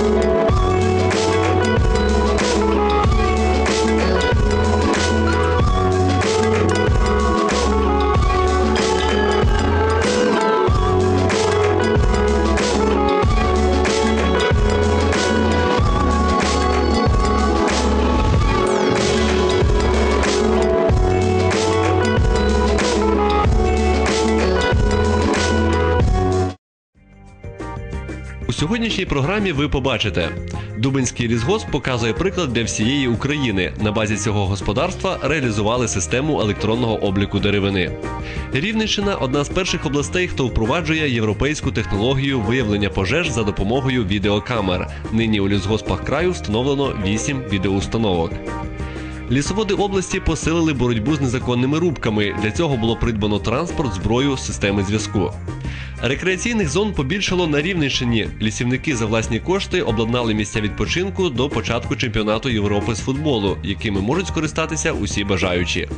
У сьогоднішній програмі ви побачите. Дубинський лісгосп показує приклад для всієї України. На базі цього господарства реалізували систему електронного обліку деревини. Рівненщина одна з перших областей, хто впроваджує європейську технологію виявлення пожеж за допомогою відеокамер. Нині у лісгоспах краю встановлено 8 відеоустановок. Лісоводи області посилили боротьбу з незаконними рубками. Для цього було придбано транспорт, зброю, системи зв'язку. Рекреаційних зон побільшало на Рівненщині. Лісівники за власні кошти обладнали місця відпочинку до початку чемпіонату Європи з футболу, якими можуть скористатися усі бажаючі.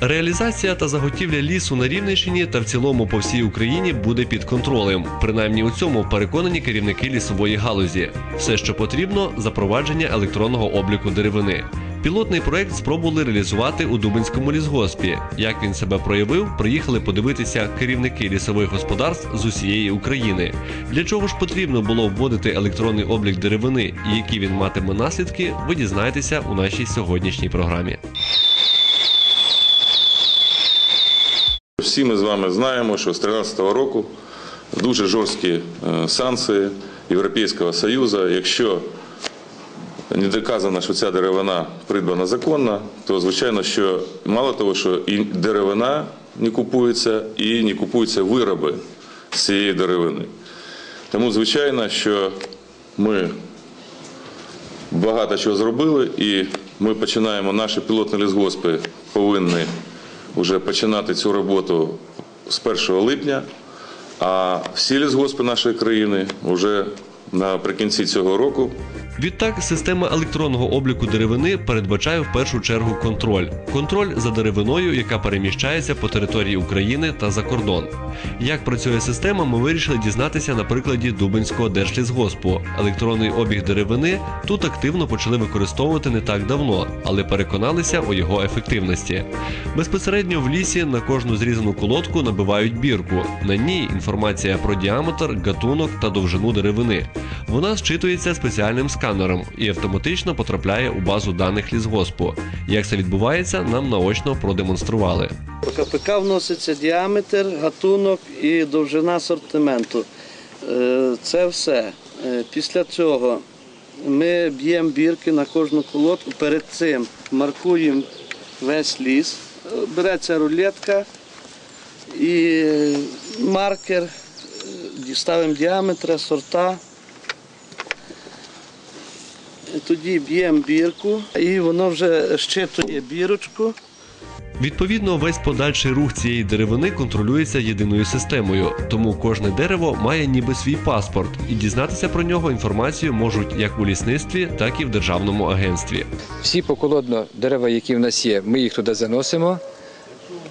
Реалізація та заготівля лісу на Рівненщині та в цілому по всій Україні буде під контролем. Принаймні у цьому переконані керівники лісової галузі. Все, що потрібно, запровадження електронного обліку деревини. Пілотний проект спробували реалізувати у Дубинському лісгоспі. Як він себе проявив, приїхали подивитися керівники лісових господарств з усієї України. Для чого ж потрібно було вводити електронний облік деревини і які він матиме наслідки, ви дізнаєтеся у нашій сьогоднішній програмі. Всі ми з вами знаємо, що з 2013 року дуже жорсткі е, санкції Європейського Союзу. Якщо не доказано, що ця деревина придбана законно, то звичайно, що мало того, що і деревина не купується, і не купуються вироби з цієї деревини. Тому, звичайно, що ми багато чого зробили, і ми починаємо наші пілотні лісгоспи повинні вже починати цю роботу з 1 липня, а всі лісгоспи нашої країни вже наприкінці цього року Відтак, система електронного обліку деревини передбачає в першу чергу контроль. Контроль за деревиною, яка переміщається по території України та за кордон. Як працює система, ми вирішили дізнатися на прикладі Дубинського держлісгоспу. Електронний обіг деревини тут активно почали використовувати не так давно, але переконалися у його ефективності. Безпосередньо в лісі на кожну зрізану колодку набивають бірку. На ній інформація про діаметр, гатунок та довжину деревини. Вона зчитується спеціальним сканером і автоматично потрапляє у базу даних лісгоспу. Як це відбувається, нам наочно продемонстрували. По КПК вноситься діаметр, гатунок і довжина асортименту. Е, Це все. Е, Після цього ми б'ємо бірки на кожну колодку. Перед цим маркуємо весь ліс. Береться рулетка і маркер, е, ставимо діаметри, сорта. Тоді б'ємо бірку і воно вже щитує бірочку. Відповідно, весь подальший рух цієї деревини контролюється єдиною системою, тому кожне дерево має ніби свій паспорт, і дізнатися про нього інформацію можуть як у лісництві, так і в державному агентстві. Всі поколодно дерева, які в нас є, ми їх туди заносимо,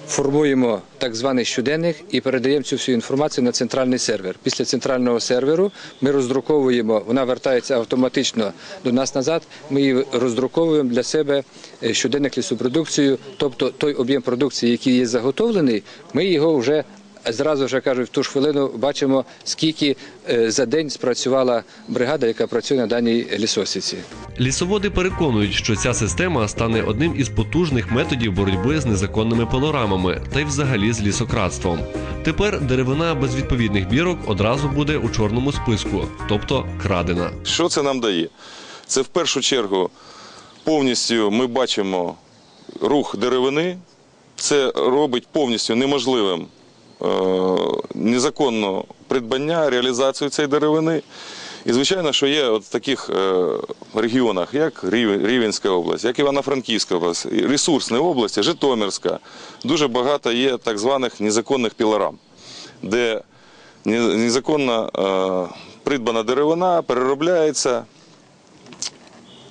формуємо так званий щоденник і передаємо цю всю інформацію на центральний сервер. Після центрального серверу ми роздруковуємо, вона вертається автоматично до нас назад. Ми її роздруковуємо для себе е, щоденник лісопродукцію, тобто той об'єм продукції, який є заготовлений, ми його вже. Зразу вже кажуть, в ту ж хвилину бачимо, скільки е, за день спрацювала бригада, яка працює на даній лісосіці. Лісоводи переконують, що ця система стане одним із потужних методів боротьби з незаконними пилорамами та й взагалі з лісократством. Тепер деревина без відповідних бірок одразу буде у чорному списку, тобто крадена. Що це нам дає? Це в першу чергу повністю ми бачимо рух деревини. Це робить повністю неможливим е, незаконне придбання, реалізацію цієї деревини. І звичайно, що є от в таких е, регіонах, як Рівенська область, як Івано-Франківська область, ресурсні області, Житомирська, дуже багато є так званих незаконних пілорам, де незаконно е, придбана деревина переробляється.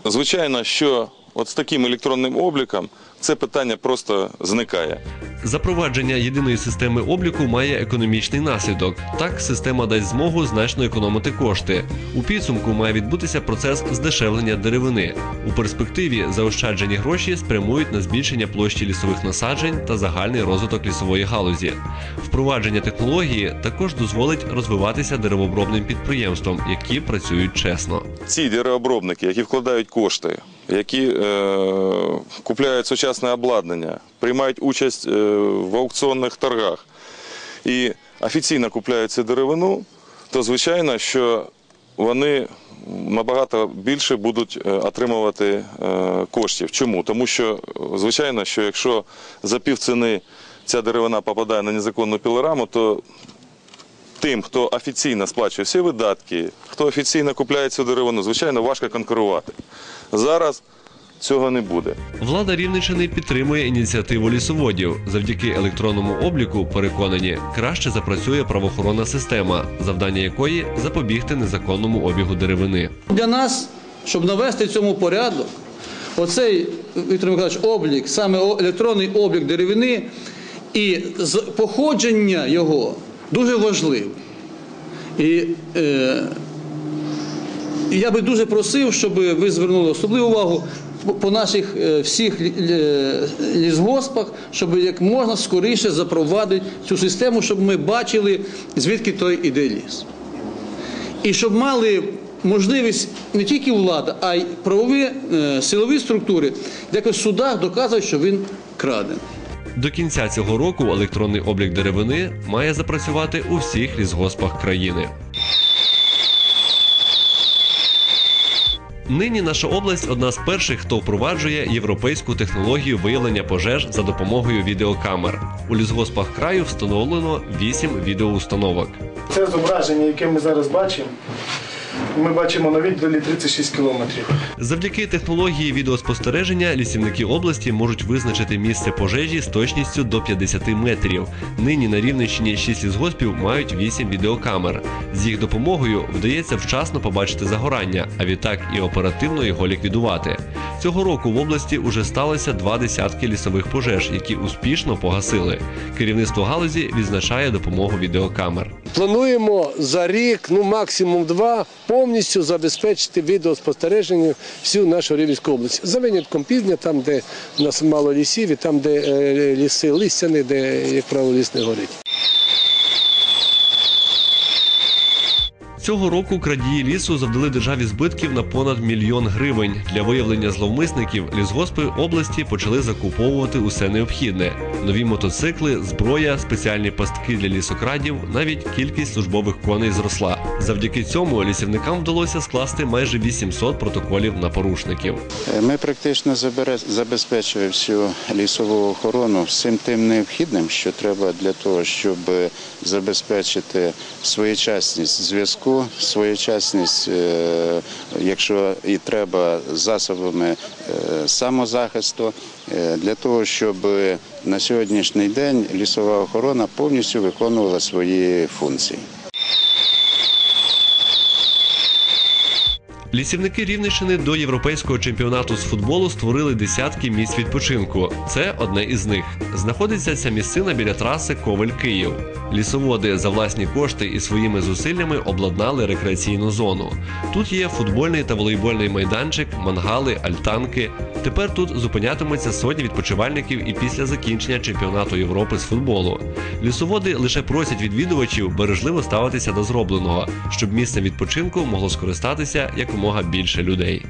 Звичайно, що от з таким електронним обліком це питання просто зникає. Запровадження єдиної системи обліку має економічний наслідок. Так, система дасть змогу значно економити кошти. У підсумку має відбутися процес здешевлення деревини. У перспективі заощаджені гроші спрямують на збільшення площі лісових насаджень та загальний розвиток лісової галузі. Впровадження технології також дозволить розвиватися деревообробним підприємствам, які працюють чесно. ці деревообробники, які вкладають кошти, які е, купляють сучасне обладнання, приймають участь е, в аукціонних торгах і офіційно купляють цю деревину, то звичайно, що вони набагато більше будуть е, отримувати коштів. Чому? Тому що, звичайно, що якщо за півціни ця деревина попадає на незаконну пілораму, то тим, хто офіційно сплачує всі видатки, хто офіційно купляє цю деревину, звичайно, важко конкурувати. Зараз цього не буде. Влада Рівненщини підтримує ініціативу лісоводів. Завдяки електронному обліку, переконані, краще запрацює правоохоронна система, завдання якої запобігти незаконному обігу деревини. Для нас, щоб навести цьому порядок, оцей Віктор Миколаївич, облік, саме електронний облік деревини і з- походження його дуже важливе. І е, я би дуже просив, щоб ви звернули особливу увагу по- наших е, всіх лі- лі- лісгоспах, щоб як можна скоріше запровадити цю систему, щоб ми бачили, звідки той іде ліс. І щоб мали можливість не тільки влада, а й правові е, силові структури, якось в судах доказувати, що він крадений. До кінця цього року електронний облік деревини має запрацювати у всіх лісгоспах країни. Нині наша область одна з перших, хто впроваджує європейську технологію виявлення пожеж за допомогою відеокамер. У лісгоспах краю встановлено 8 відеоустановок. Це зображення, яке ми зараз бачимо. Ми бачимо на віддалі 36 кілометрів. Завдяки технології відеоспостереження лісівники області можуть визначити місце пожежі з точністю до 50 метрів. Нині на Рівненщині 6 лісгоспів мають 8 відеокамер. З їх допомогою вдається вчасно побачити загорання, а відтак і оперативно його ліквідувати. Цього року в області уже сталося два десятки лісових пожеж, які успішно погасили. Керівництво галузі відзначає допомогу відеокамер. Плануємо за рік, ну максимум два, повністю забезпечити відеоспостереження всю нашу Рівненську область. За винятком пізня, там, де у нас мало лісів, і там, де е, ліси листяні, де, як правило, ліс не горить. Цього року крадії лісу завдали державі збитків на понад мільйон гривень. Для виявлення зловмисників лісгоспи області почали закуповувати усе необхідне: нові мотоцикли, зброя, спеціальні пастки для лісокрадів, навіть кількість службових коней зросла. Завдяки цьому лісівникам вдалося скласти майже 800 протоколів на порушників. Ми практично забезпечуємо всю лісову охорону всім тим необхідним, що треба для того, щоб забезпечити своєчасність зв'язку, своєчасність, е, якщо і треба, засобами е, самозахисту, е, для того, щоб на сьогоднішній день лісова охорона повністю виконувала свої функції. Лісівники Рівненщини до європейського чемпіонату з футболу створили десятки місць відпочинку. Це одне із них. Знаходиться ця місцина біля траси Ковель-Київ. Лісоводи за власні кошти і своїми зусиллями обладнали рекреаційну зону. Тут є футбольний та волейбольний майданчик, мангали, альтанки. Тепер тут зупинятимуться сотні відпочивальників і після закінчення чемпіонату Європи з футболу. Лісоводи лише просять відвідувачів бережливо ставитися до зробленого, щоб місцем відпочинку могло скористатися якомога більше людей.